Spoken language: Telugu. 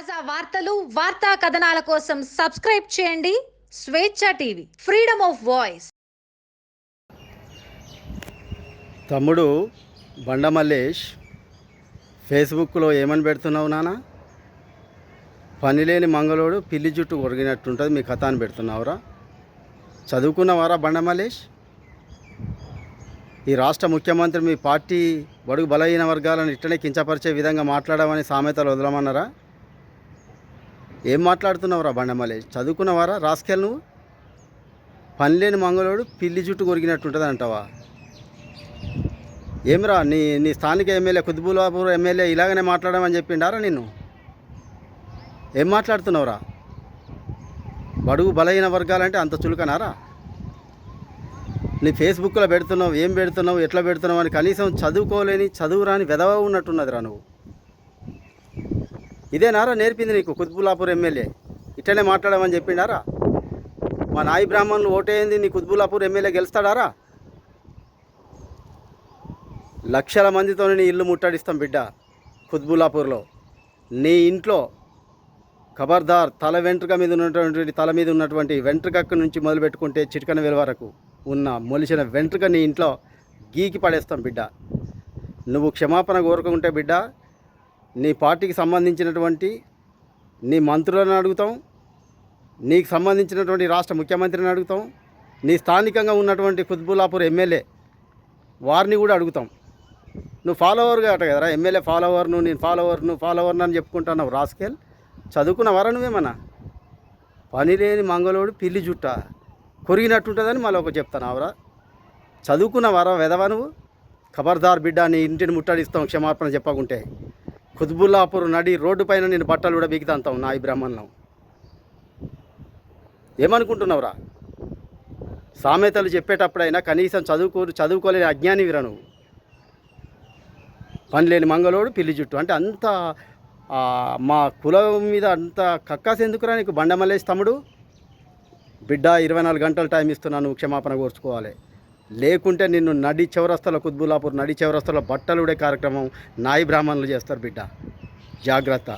తాజా వార్తలు వార్తా కథనాల కోసం సబ్స్క్రైబ్ చేయండి. స్వేచ్ఛ టీవీ ఫ్రీడమ్ ఆఫ్ వాయిస్. తమ్ముడు బండ మల్లేష్ ఫేస్బుక్లో ఏమని పెడుతున్నావు నాన్న పనిలేని మంగళోడు పిల్లి జుట్టు ఒరిగినట్టుంటుంది మీ కథ అని పెడుతున్నావురా? చదువుకున్నవారా బండ మల్లేష్? ఈ రాష్ట్ర ముఖ్యమంత్రి మీ పార్టీ బడుగు బలహీన వర్గాలను ఇట్టనే కించపరిచే విధంగా మాట్లాడమని సామెతలు వదలమన్నారా? ఏం మాట్లాడుతున్నావురా బండ చదువుకున్నవారా? రాసుకెళ్ళి నువ్వు? పనిలేని మంగళోడు పిల్లి జుట్టు కొరిగినట్టుంటుంది అంటావా? ఏమిరా నీ నీ స్థానిక ఎమ్మెల్యే కుతుబులాపూర్ ఎమ్మెల్యే ఇలాగనే మాట్లాడమని చెప్పిండారా నిన్ను? ఏం మాట్లాడుతున్నావురా? బడుగు బలహీన వర్గాలంటే అంత చులకనారా? నీ ఫేస్బుక్లో పెడుతున్నావు ఏం పెడుతున్నావు ఎట్లా పెడుతున్నావు అని కనీసం చదువుకోలేని చదువురాని వెదవ ఉన్నట్టున్నదిరా నువ్వు. ఇదేనారా నేర్పింది నీకు కుత్బులాపూర్ ఎమ్మెల్యే. ఇట్లనే మాట్లాడమని చెప్పిండారా? మా నాయి బ్రాహ్మణులు ఓటేయింది నీ కుత్బులాపూర్ ఎమ్మెల్యే గెలుస్తాడారా? లక్షల మందితో నీ ఇల్లు ముట్టడిస్తాం బిడ్డ కుత్బులాపూర్లో నీ ఇంట్లో ఖబర్దార్ తల వెంట్రుక మీద ఉన్నటువంటి తల మీద ఉన్నటువంటి వెంట్రుకక్క నుంచి మొదలు పెట్టుకుంటే చిటికన వేల వరకు ఉన్న మొలిచిన వెంట్రుక నీ ఇంట్లో గీకి పడేస్తాం బిడ్డ. నువ్వు క్షమాపణ కోరుకుంటే బిడ్డ నీ పార్టీకి సంబంధించినటువంటి నీ మంత్రులను అడుగుతాం నీకు సంబంధించినటువంటి రాష్ట్ర ముఖ్యమంత్రిని అడుగుతాం నీ స్థానికంగా ఉన్నటువంటి కుత్బుల్లాపూర్ ఎమ్మెల్యే వారిని కూడా అడుగుతాం. నువ్వు ఫాలోవర్గా అట కదరా ఎమ్మెల్యే ఫాలోవర్ను నేను ఫాలోవర్ నువ్వు ఫాలోవర్ను అని చెప్పుకుంటున్నావు రాస్కెల్ చదువుకున్నవరా నువ్వేమన్నా పని లేని మంగళోడు పిల్లి జుట్ట. కొరిగినట్టుంటుందని మళ్ళీ ఒక చెప్తానావరా చదువుకున్న వర వెదవా నువ్వు? ఖబర్దార్ బిడ్డ నీ ఇంటిని ముట్టడిస్తాం క్షమాపణ చెప్పకుంటే. ఖుద్బుల్లాపూర్ నడి రోడ్డు పైన నేను బట్టలు కూడా బిగుతాంతాం ఉన్నా ఈ బ్రాహ్మణం ఏమనుకుంటున్నావురా? సామెతలు చెప్పేటప్పుడైనా కనీసం చదువుకో చదువుకోలేని అజ్ఞానివిరా నువ్వు. పనిలేని మంగలోడు మంగళోడు పిల్లి జుట్టు. అంటే అంత మా కులం మీద అంత కక్కాసి ఎందుకురా నీకు బండమల్లేసి తమ్ముడు? బిడ్డ ఇరవై నాలుగు గంటలు టైం ఇస్తున్నాను నువ్వు క్షమాపణ కోర్చుకోవాలి. లేకుంటే నిన్ను నడి చౌరస్తలో కుత్బులాపూర్ నడి చౌరస్తలో బట్టలుడే కార్యక్రమం నాయి బ్రాహ్మణులు చేస్తారు బిడ్డ. జాగ్రత్త.